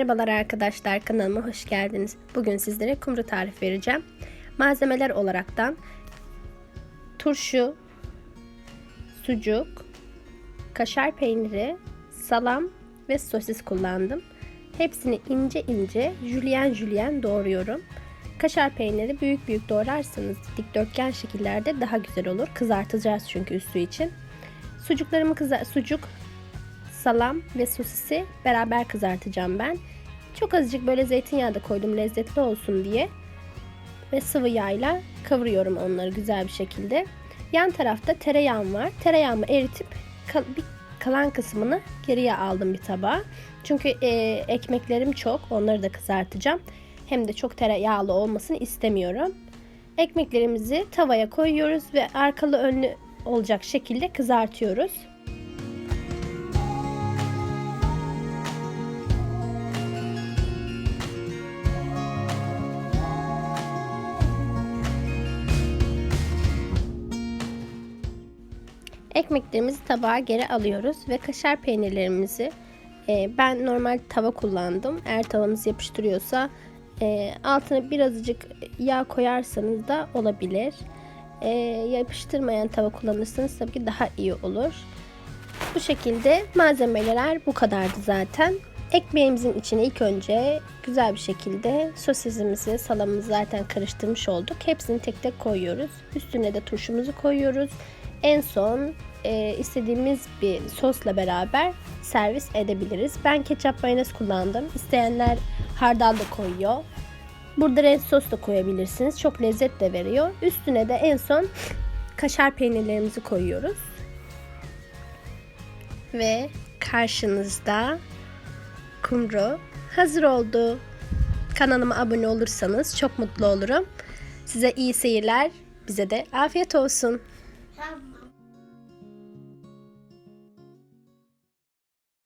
Merhabalar arkadaşlar kanalıma hoş geldiniz. Bugün sizlere kumru tarif vereceğim. Malzemeler olaraktan turşu, sucuk, kaşar peyniri, salam ve sosis kullandım. Hepsini ince ince jülyen jülyen doğruyorum. Kaşar peyniri büyük büyük doğrarsanız dikdörtgen şekillerde daha güzel olur. Kızartacağız çünkü üstü için. Sucuklarımı kızar sucuk, salam ve sosisi beraber kızartacağım ben. Çok azıcık böyle zeytinyağı da koydum lezzetli olsun diye. Ve sıvı yağla kavuruyorum onları güzel bir şekilde. Yan tarafta tereyağım var. Tereyağımı eritip kal- bir kalan kısmını geriye aldım bir tabağa. Çünkü e, ekmeklerim çok. Onları da kızartacağım. Hem de çok tereyağlı olmasını istemiyorum. Ekmeklerimizi tavaya koyuyoruz ve arkalı önlü olacak şekilde kızartıyoruz. Ekmeklerimizi tabağa geri alıyoruz ve kaşar peynirlerimizi e, ben normal tava kullandım. Eğer tavanız yapıştırıyorsa e, altına birazcık yağ koyarsanız da olabilir. E, yapıştırmayan tava kullanırsanız tabii ki daha iyi olur. Bu şekilde malzemeler bu kadardı zaten. Ekmeğimizin içine ilk önce güzel bir şekilde sosisimizi, salamımızı zaten karıştırmış olduk. Hepsini tek tek koyuyoruz. Üstüne de turşumuzu koyuyoruz. En son e, istediğimiz bir sosla beraber servis edebiliriz. Ben ketçap mayonez kullandım. İsteyenler hardal da koyuyor. Burada red sos da koyabilirsiniz. Çok lezzet de veriyor. Üstüne de en son kaşar peynirlerimizi koyuyoruz. Ve karşınızda kumru hazır oldu. Kanalıma abone olursanız çok mutlu olurum. Size iyi seyirler. Bize de afiyet olsun. Tamam.